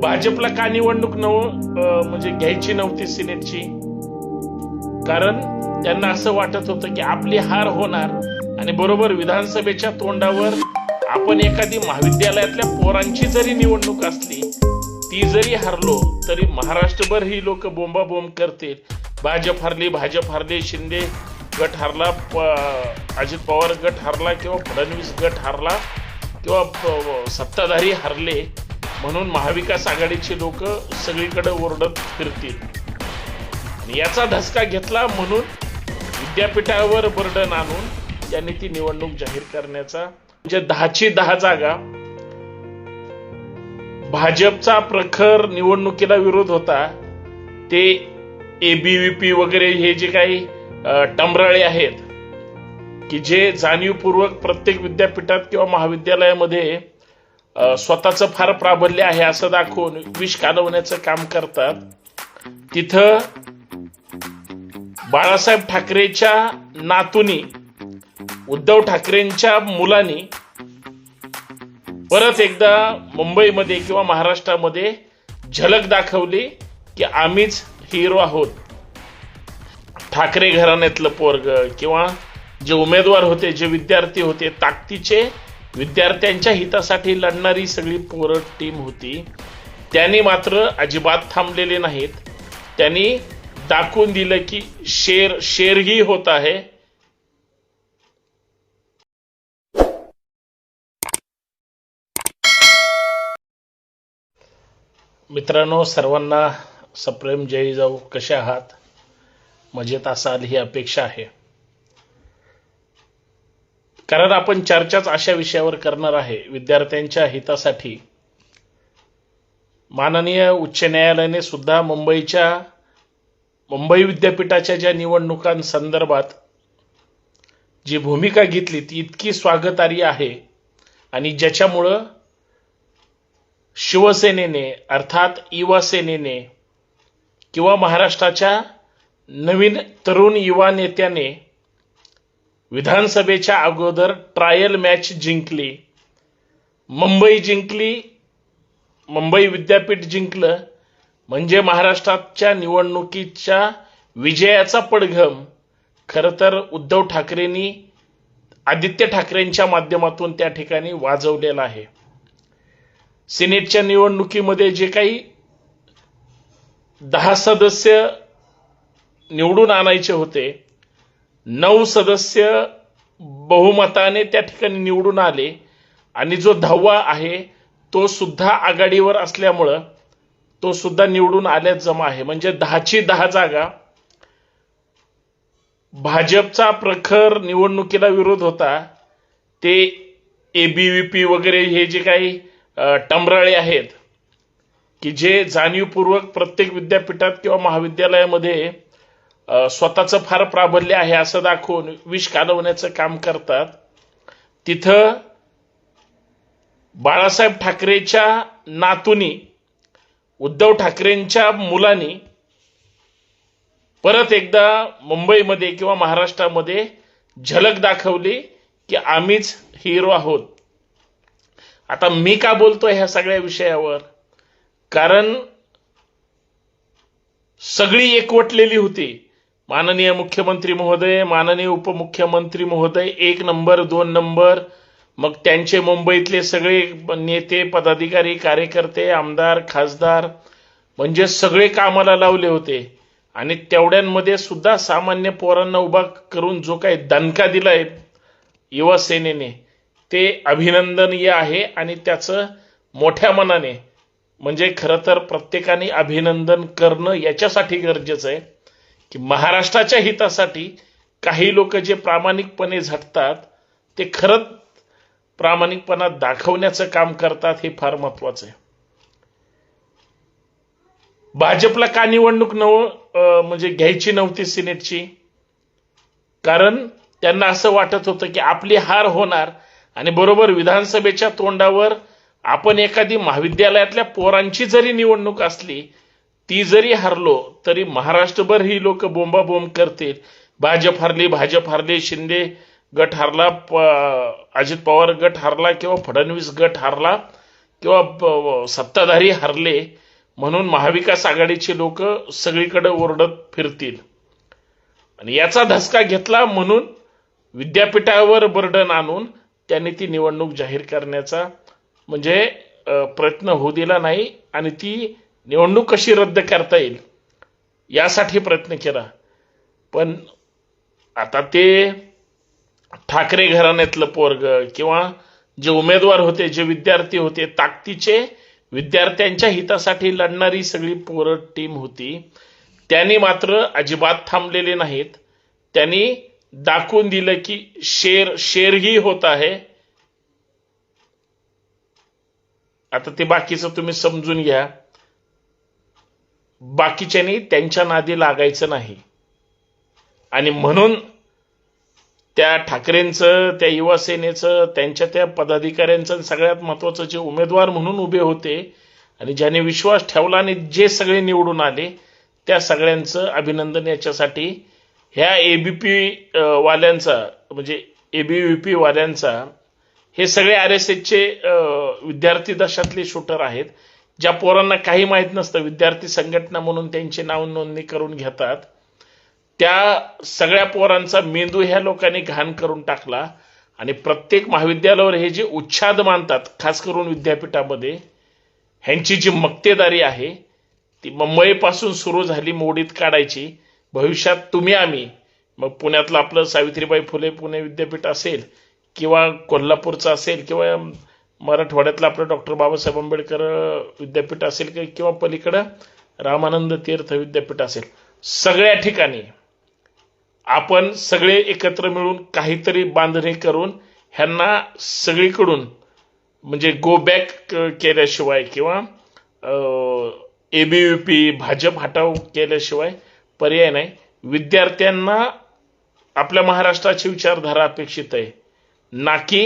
भाजपला का निवडणूक नव म्हणजे घ्यायची नव्हती सिनेटची? कारण त्यांना असं वाटत होतं की आपली हार होणार आणि बरोबर विधानसभेच्या तोंडावर आपण एखादी महाविद्यालयातल्या पोरांची जरी निवडणूक असली ती जरी हरलो तरी महाराष्ट्रभर ही लोक बोंबाबोंब करतील. भाजप हरली भाजप हरले शिंदे गट हरला प- अजित पवार गट हरला किंवा फडणवीस गट हरला किंवा सत्ताधारी हरले म्हणून महाविकास आघाडीची लोक सगळीकडे ओरडत फिरतील. याचा धसका घेतला म्हणून विद्यापीठावर बर्डन आणून त्यांनी ती निवडणूक जाहीर करण्याचा म्हणजे दहाची दहा जागा. भाजपचा प्रखर निवडणुकीला विरोध होता. ते एबीव्हीपी वगैरे हे जे काही टमराळे आहेत की जे जाणीवपूर्वक प्रत्येक विद्यापीठात किंवा महाविद्यालयामध्ये स्वतःचं फार प्राबल्य आहे असं दाखवून विष कालवण्याचं काम करतात. तिथं बाळासाहेब ठाकरेच्या नातूनी उद्धव ठाकरेंच्या मुलांनी परत एकदा मुंबईमध्ये किंवा महाराष्ट्रामध्ये झलक दाखवली की आम्हीच हिरो आहोत. ठाकरे घराण्यातलं पोरग किंवा जे उमेदवार होते जे विद्यार्थी होते ताकदीचे विद्यार्थ्यांच्या हितासाठी लढणारी सगळी पोरं टीम होती. त्यांनी मात्र अजिबात थांबलेले नाहीत. त्यांनी दाखवून दिलं की शेर शेरही होत आहे. मित्रांनो सर्वांना सप्रेम जय जाऊ. कसे आहात? मजेत असाल ही अपेक्षा आहे. कारण आपण चर्चाच अशा विषयावर करणार आहे विद्यार्थ्यांच्या हितासाठी. माननीय उच्च न्यायालयाने सुद्धा मुंबईच्या मुंबई विद्यापीठाच्या ज्या निवडणुकांसंदर्भात जी भूमिका घेतली ती इतकी स्वागतार्ह आहे. आणि ज्याच्यामुळं शिवसेनेने अर्थात युवा सेनेने किंवा महाराष्ट्राच्या नवीन तरुण युवा नेत्याने विधानसभेच्या अगोदर ट्रायल मॅच जिंकली. मुंबई जिंकली मुंबई विद्यापीठ जिंकलं. म्हणजे महाराष्ट्राच्या निवडणुकीच्या विजयाचा पडघम. खरं तर उद्धव ठाकरेंनी आदित्य ठाकरेंच्या माध्यमातून त्या ठिकाणी वाजवलेला आहे. सिनेटच्या निवडणुकीमध्ये जे काही दहा सदस्य निवडून आणायचे होते नऊ सदस्य बहुमताने त्या ठिकाणी निवडून आले. आणि जो दहावा आहे तो सुद्धा आघाडीवर असल्यामुळं तो सुद्धा निवडून आल्यात जमा आहे. म्हणजे दहाची दहा जागा. भाजपचा प्रखर निवडणुकीला विरोध होता. ते एबीव्हीपी वगैरे हे जे काही टमराळे आहेत की जे जाणीवपूर्वक प्रत्येक विद्यापीठात किंवा महाविद्यालयामध्ये स्वतःचं फार प्राबल्य आहे असं दाखवून विष कालवण्याचं काम करतात. तिथं बाळासाहेब ठाकरेच्या नातूनी उद्धव ठाकरेंच्या मुलांनी परत एकदा मुंबईमध्ये किंवा महाराष्ट्रामध्ये झलक दाखवली की आम्हीच हिरो आहोत. आता मी का बोलतोय ह्या सगळ्या विषयावर? कारण सगळी एकवटलेली होती. माननीय मुख्यमंत्री महोदय माननीय उपमुख्यमंत्री महोदय एक नंबर दोन नंबर मग त्यांचे मुंबईतले सगळे नेते पदाधिकारी कार्यकर्ते आमदार खासदार म्हणजे सगळे कामाला लावले होते. आणि तेवढ्यांमध्ये सुद्धा सामान्य पोरांना उभा करून जो काही दणका दिलाय युवा सेनेने ते अभिनंदनीय आहे आणि त्याचं मोठ्या मनाने म्हणजे खरं तर प्रत्येकाने अभिनंदन करणं याच्यासाठी गरजेचं आहे. की महाराष्ट्राच्या हितासाठी काही लोक जे प्रामाणिकपणे झटतात ते खरंच प्रामाणिकपणा दाखवण्याचं काम करतात हे फार महत्वाचं आहे. भाजपला का निवडणूक नव म्हणजे घ्यायची नव्हती सिनेटची? कारण त्यांना असं वाटत होतं की आपली हार होणार आणि बरोबर विधानसभेच्या तोंडावर आपण एखादी महाविद्यालयातल्या पोरांची जरी निवडणूक असली ती जरी हरलो तरी महाराष्ट्रभर ही लोक बोंबाबोंब करतील. भाजप हरली भाजप हरली शिंदे गट हरला प- अजित पवार गट हरला किंवा फडणवीस गट हरला किंवा सत्ताधारी हरले म्हणून महाविकास आघाडीचे लोक सगळीकडे ओरडत फिरतील. आणि याचा धसका घेतला म्हणून विद्यापीठावर बर्डन आणून त्यांनी ती निवडणूक जाहीर करण्याचा म्हणजे प्रयत्न होऊ दिला नाही आणि ती निवडणूक कशी रद्द करता येईल यासाठी प्रयत्न केला. पण आता ते ठाकरे घराण्यातलं पोरग किंवा जे उमेदवार होते जे विद्यार्थी होते ताकदीचे विद्यार्थ्यांच्या हितासाठी लढणारी सगळी पोरं टीम होती. त्यांनी मात्र अजिबात थांबलेले नाहीत. त्यांनी दाखवून दिलं की शेर शेरही होत आहे. आता ते बाकीचं तुम्ही समजून घ्या. बाकीच्यानी त्यांच्या नादी लागायचं नाही. आणि म्हणून त्या ठाकरेंचं त्या युवा सेनेचं त्यांच्या त्या पदाधिकाऱ्यांचं सगळ्यात महत्वाचं जे उमेदवार म्हणून उभे होते आणि ज्याने विश्वास ठेवला आणि जे सगळे निवडून आले त्या सगळ्यांचं अभिनंदन याच्यासाठी. ह्या ए बी पी वाल्यांचा म्हणजे एबीव्हीपी वाल्यांचा हे सगळे आर एस एसचे विद्यार्थी दशातले शूटर आहेत. ज्या पोरांना काही माहीत नसतं विद्यार्थी संघटना म्हणून त्यांची नाव नोंदणी करून घेतात त्या सगळ्या पोरांचा मेंदू ह्या लोकांनी घाण करून टाकला आणि प्रत्येक महाविद्यालयावर हे जे उच्छाद मानतात खास करून विद्यापीठामध्ये ह्यांची जी मक्तेदारी आहे ती मुंबईपासून सुरू झाली मोडीत काढायची. भविष्यात तुम्ही आम्ही मग पुण्यातलं आपलं सावित्रीबाई फुले पुणे विद्यापीठ असेल किंवा कोल्हापूरचं असेल किंवा मराठवाड्यातलं आपलं डॉक्टर बाबासाहेब आंबेडकर विद्यापीठ असेल की किंवा पलीकडं रामानंद तीर्थ विद्यापीठ असेल. सगळ्या ठिकाणी आपण सगळे एकत्र मिळून काहीतरी बांधणी करून ह्यांना सगळीकडून म्हणजे गो बॅक केल्याशिवाय किंवा एबीव्हीपी भाजप हटाव केल्याशिवाय पर्याय नाही. विद्यार्थ्यांना आपल्या महाराष्ट्राची विचारधारा अपेक्षित आहे. ना की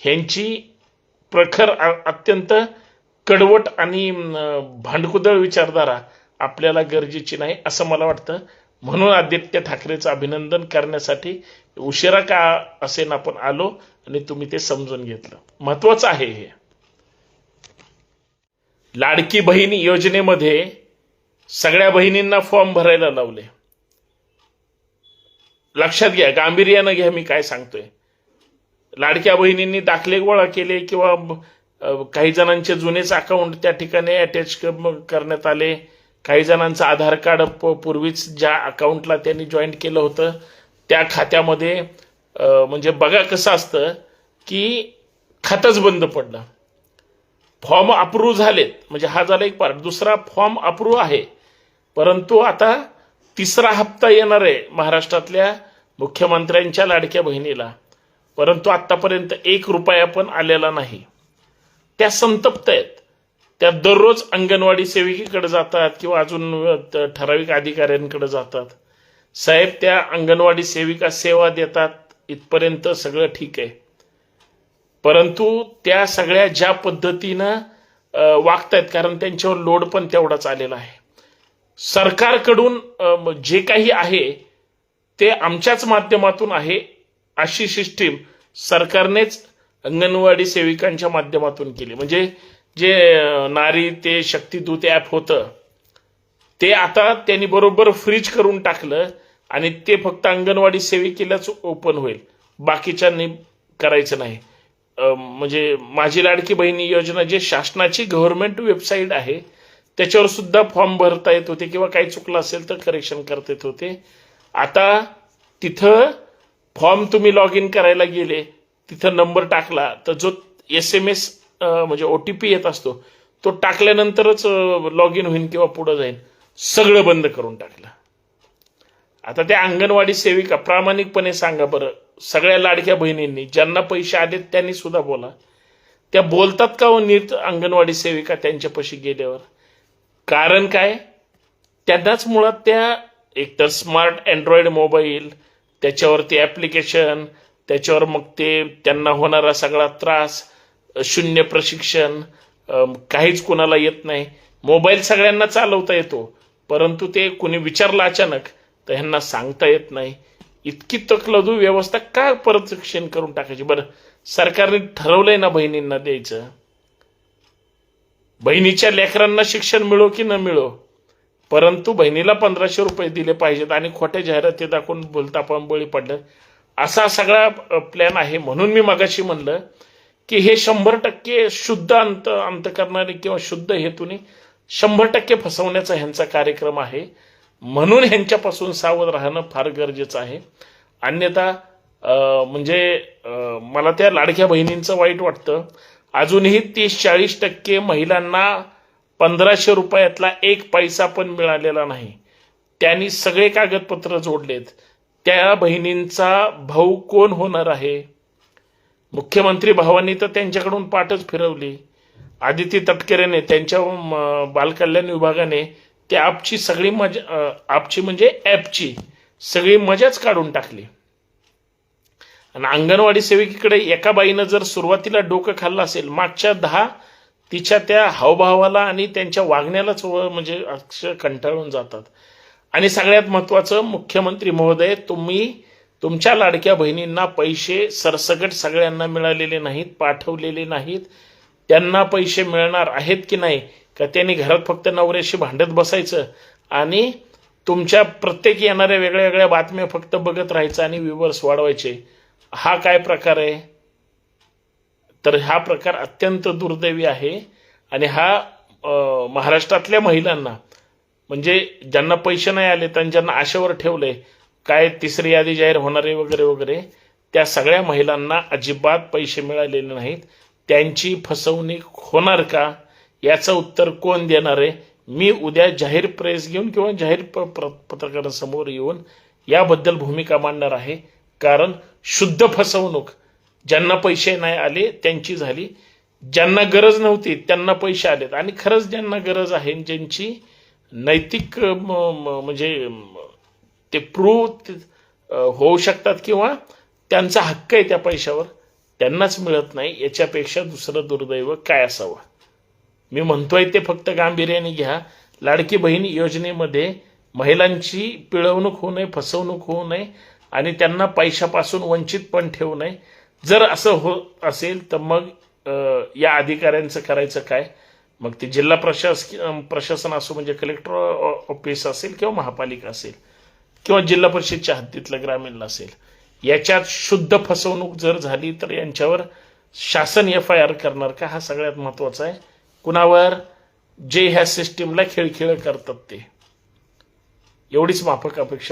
ह्यांची प्रखर अत्यंत कडवट आणि भांडकुदळ विचारधारा आपल्याला गरजेची नाही असं मला वाटतं. म्हणून आदित्य ठाकरेचं अभिनंदन करण्यासाठी उशिरा का असेन आपण आलो आणि तुम्ही ते समजून घेतलं. महत्वाचं आहे हे. लाडकी बहीण योजनेमध्ये सगळ्या बहिणींना फॉर्म भरायला लावले. लक्षात घ्या गांभीर्यानं घ्या मी काय सांगतोय. लाडक्या बहिणींनी दाखले गोळा केले किंवा काही जणांचे जुनेच अकाउंट त्या ठिकाणी अटॅच करण्यात आले. काही जणांचं आधार कार्ड पूर्वीच ज्या अकाउंटला त्यांनी जॉईन केलं होतं त्या खात्यामध्ये म्हणजे बघा कसं असतं की खातंच बंद पडलं. फॉर्म अप्रूव्ह झालेत. म्हणजे हा झाला एक पार्ट दुसरा फॉर्म अप्रूव्ह आहे. परंतु आता तिसरा हप्ता येणार आहे महाराष्ट्रातल्या मुख्यमंत्र्यांच्या लाडक्या बहिणीला. परंतु आतापर्यंत एक रुपया पण आलेला नाही. त्या संतप्त आहेत. त्या दररोज अंगणवाडी सेविकेकडे जातात किंवा अजून ठराविक अधिकाऱ्यांकडे जातात. साहेब त्या अंगणवाडी सेविका सेवा देतात. इथपर्यंत सगळं ठीक आहे. परंतु त्या सगळ्या ज्या पद्धतीनं वागतायत कारण त्यांच्यावर लोड पण तेवढाच आलेला आहे. सरकारकडून जे काही आहे ते आमच्याच माध्यमातून आहे. अशी सिस्टीम सरकारनेच अंगणवाडी सेविकांच्या माध्यमातून केली. म्हणजे जे नारी ते शक्तिदूत ॲप होतं ते आता त्यांनी बरोबर फ्रीज करून टाकलं आणि ते फक्त अंगणवाडी सेविकेलाच ओपन होईल. बाकीच्यांनी करायचं नाही. म्हणजे माझी लाडकी बहिणी योजना जे शासनाची गव्हर्नमेंट वेबसाईट आहे त्याच्यावर सुद्धा फॉर्म भरता येत होते किंवा काही चुकलं असेल तर करेक्शन करता येत होते. आता तिथं फॉर्म तुम्ही लॉग इन करायला गेले तिथं नंबर टाकला तर जो एस एम एस म्हणजे ओ टी पी येत असतो तो टाकल्यानंतरच लॉग इन होईल किंवा पुढं जाईल सगळं बंद करून टाकलं. आता त्या अंगणवाडी सेविका प्रामाणिकपणे सांगा बरं सगळ्या लाडक्या बहिणींनी ज्यांना पैसे आलेत त्यांनी सुद्धा बोला. त्या बोलतात का हो नीट अंगणवाडी सेविका त्यांच्यापाशी गेल्यावर? कारण काय? त्यांनाच मुळात त्या एकतर स्मार्ट अँड्रॉइड मोबाईल त्याच्यावरती ॲप्लिकेशन त्याच्यावर मग ते त्यांना होणारा सगळा त्रास शून्य प्रशिक्षण काहीच कोणाला येत नाही. मोबाईल सगळ्यांना चालवता येतो परंतु ते कोणी विचारलं अचानक तर ह्यांना सांगता येत नाही. इतकी तकलदू व्यवस्था का परत करून टाकायची? बरं सरकारने ठरवलंय ना बहिणींना द्यायचं. बहिणीच्या लेकरांना शिक्षण मिळो की न मिळो? परंतु बहिणीला पंधराशे रुपये दिले पाहिजेत आणि खोट्या जाहिराती दाखवून बोलतापण बळी पडलं. असा सगळा प्लॅन आहे म्हणून मी मगाशी म्हणलं की हे शंभर टक्के शुद्ध अंत अंत करणारे किंवा शुद्ध हेतूने शंभर टक्के फसवण्याचा ह्यांचा कार्यक्रम आहे. म्हणून ह्यांच्यापासून सावध राहणं फार गरजेचं आहे. अन्यथा म्हणजे मला त्या लाडक्या बहिणींचं वाईट वाटतं. अजूनही तीस चाळीस टक्के महिलांना पंधराशे रुपयातला एक पैसा पण मिळालेला नाही. त्यांनी सगळे कागदपत्र जोडलेत. त्या बहिणींचा भाऊ कोण होणार आहे? मुख्यमंत्री भावांनी तर त्यांच्याकडून पाठच फिरवली. आदिती तटकरेने त्यांच्या बालकल्याण विभागाने त्या ॲपची सगळी मजा आपची ॲपची म्हणजे ॲपची सगळी मजाच काढून टाकली. आणि अंगणवाडी सेविकेकडे एका बाईनं जर सुरुवातीला डोकं खाल्लं असेल मागच्या दहा तिच्या त्या हावभावाला आणि त्यांच्या वागण्यालाच व- म्हणजे अक्षर कंटाळून जातात. आणि सगळ्यात महत्वाचं मुख्यमंत्री महोदय तुम्ही तुमच्या लाडक्या बहिणींना पैसे सरसकट सगळ्यांना मिळालेले नाहीत पाठवलेले नाहीत. त्यांना पैसे मिळणार आहेत की नाही? का त्यांनी घरात फक्त नवऱ्याशी भांडत बसायचं? आणि तुमच्या प्रत्येक येणाऱ्या वेगळ्या वेगळ्या बातम्या फक्त बघत राहायचं आणि व्ह्युअर्स वाढवायचे. हा काय प्रकार आहे? तर हा प्रकार अत्यंत दुर्दैवी आहे. आणि हा महाराष्ट्रातल्या महिलांना म्हणजे ज्यांना पैसे नाही आले आणि ज्यांना आशेवर ठेवले काय तिसरी यादी जाहीर होणार आहे वगैरे वगैरे त्या सगळ्या महिलांना अजिबात पैसे मिळालेले नाहीत. त्यांची फसवणूक होणार का? याचं उत्तर कोण देणार आहे? मी उद्या जाहीर प्रेस घेऊन किंवा जाहीर प- प्र- पत्रकारांसमोर येऊन याबद्दल भूमिका मांडणार आहे. कारण शुद्ध फसवणूक ज्यांना पैसे नाही आले त्यांची झाली. ज्यांना गरज नव्हती त्यांना पैसे आलेत. आणि खरंच ज्यांना गरज आहे ज्यांची नैतिक म्हणजे ते प्रूव्ह होऊ शकतात किंवा त्यांचा हक्क आहे त्या पैशावर त्यांनाच मिळत नाही. याच्यापेक्षा दुसरं दुर्दैव काय असावं? मी म्हणतोय ते फक्त गांभीर्याने घ्या. लाडकी बहीण योजनेमध्ये महिलांची पिळवणूक होऊ नये फसवणूक होऊ नये आणि त्यांना पैशापासून वंचित पण ठेवू नये. जर असं हो असेल तर मग या अधिकाऱ्यांचं करायचं काय? मग ते जिल्हा प्रशासकीय प्रशासन असो म्हणजे कलेक्टर ऑफिस असेल किंवा महापालिका असेल किंवा जिल्हा परिषदच्या हद्दीतलं ग्रामीण असेल याच्यात शुद्ध फसवणूक जर झाली तर यांच्यावर शासन एफ आय आर करणार का? हा सगळ्यात महत्त्वाचा आहे. कुणावर? जे ह्या सिस्टीमला खेळखेळ करतात ते. एवढीच माफक अपेक्षा